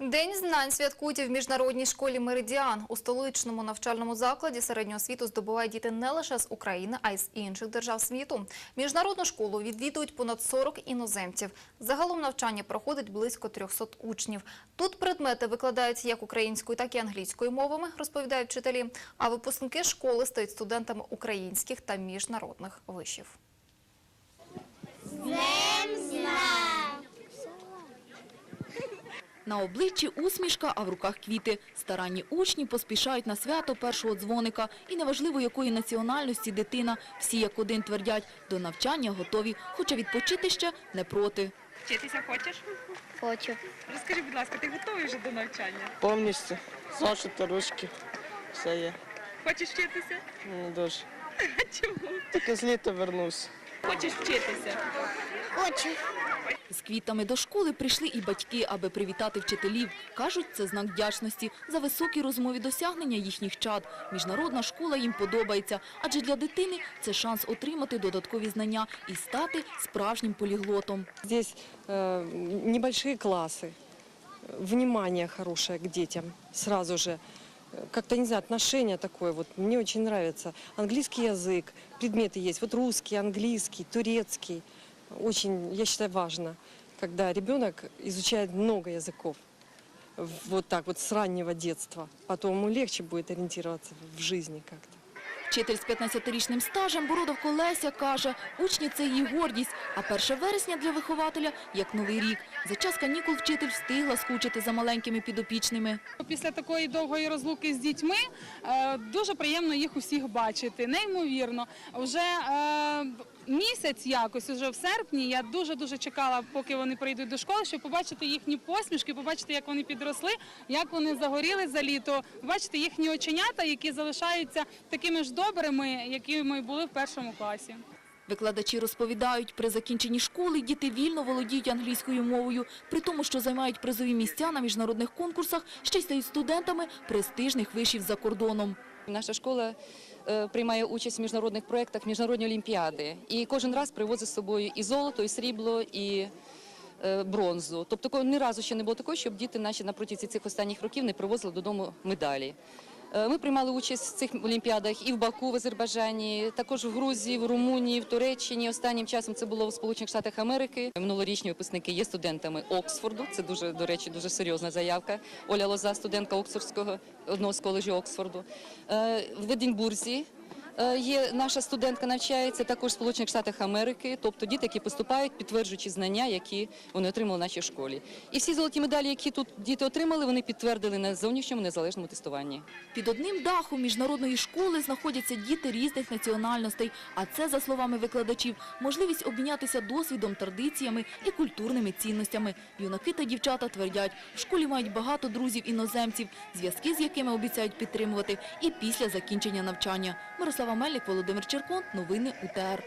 День знань святкують в міжнародній школі «Меридіан». У столичному навчальному закладі середнього освіту здобувають діти не лише з України, а й з інших держав світу. Міжнародну школу відвідують понад 40 іноземців. Загалом навчання проходить близько 300 учнів. Тут предмети викладаються як українською, так і англійською мовами, розповідають вчителі. А випускники школи стають студентами українських та міжнародних вишів. На обличчі усмішка, а в руках квіти. Старанні учні поспішають на свято першого дзвоника. І неважливо, якої національності дитина, всі як один твердять, до навчання готові, хоча відпочити ще не проти. Вчитися хочеш? Хочу. Розкажи, будь ласка, ти готовий вже до навчання? Повністю. Зошити, ручки. Все є. Хочеш вчитися? Не дуже. Чому? Тільки з літа вернусь. Хочеш вчитися? Хочу. З квітами до школи прийшли і батьки, аби привітати вчителів. Кажуть, це знак вдячності за високі розмові досягнення їхніх чад. Міжнародна школа їм подобається, адже для дитини це шанс отримати додаткові знання і стати справжнім поліглотом. Здесь э, небольшие классы, внимание хорошее к детям сразу же. Как-то, не знаю, отношение такое, вот мне очень нравится. Английский язык, предметы есть, вот русский, английский, турецкий. Очень, я считаю, важно, когда ребенок изучает много языков. Вот так вот с раннего детства. Потом ему легче будет ориентироваться в жизни как-то. Вчитель з 15-річним стажем Бородовко Леся каже, учні – це її гордість, а 1 вересня для вихователя – як новий рік. За час канікул вчитель встигла скучити за маленькими підопічними. Після такої довгої розлуки з дітьми е, дуже приємно їх усіх бачити. Неймовірно. Вже е, місяць якось, уже в серпні, я дуже-дуже чекала, поки вони прийдуть до школи, щоб побачити їхні посмішки, побачити, як вони підросли, як вони загоріли за літо, побачити їхні оченята, які залишаються такими ж добрими, якими були в першому класі. Викладачі розповідають, при закінченні школи діти вільно володіють англійською мовою, при тому, що займають призові місця на міжнародних конкурсах, ще й стають студентами престижних вишів за кордоном. Наша школа е, приймає участь в міжнародних проєктах, міжнародні олімпіади. І кожен раз привозить з собою і золото, і срібло, і е, бронзу. Тобто ні разу ще не було такого, щоб діти наші на протязі цих останніх років не привозили додому медалі. Е, Ми приймали участь в цих олімпіадах і в Баку, в Азербайджані, також в Грузії, в Румунії, в Туреччині. Останнім часом це було в Сполучених Штатах Америки. Минулорічні випускники є студентами Оксфорду. Це дуже, до речі, дуже серйозна заявка. Оля Лоза, студентка Оксфордського одного з коледжів Оксфорду. Е, В Единбурзі е, є наша студентка, навчається також в Сполучених Штатах Америки. Тобто діти, які поступають, підтверджуючи знання, які вони отримали в нашій школі. І всі золоті медалі, які тут діти отримали, вони підтвердили на зовнішньому незалежному тестуванні. Під одним дахом міжнародної школи знаходяться діти різних національностей. А це, за словами викладачів, можливість обмінятися досвідом, традиціями і культурними цінностями. Юнаки та дівчата твердять, в школі мають багато друзів-іноземців, зв'язки з якими обіцяють підтримувати і після закінчення навчання. Мирослава Мельник, Володимир Черкон. Новини УТР.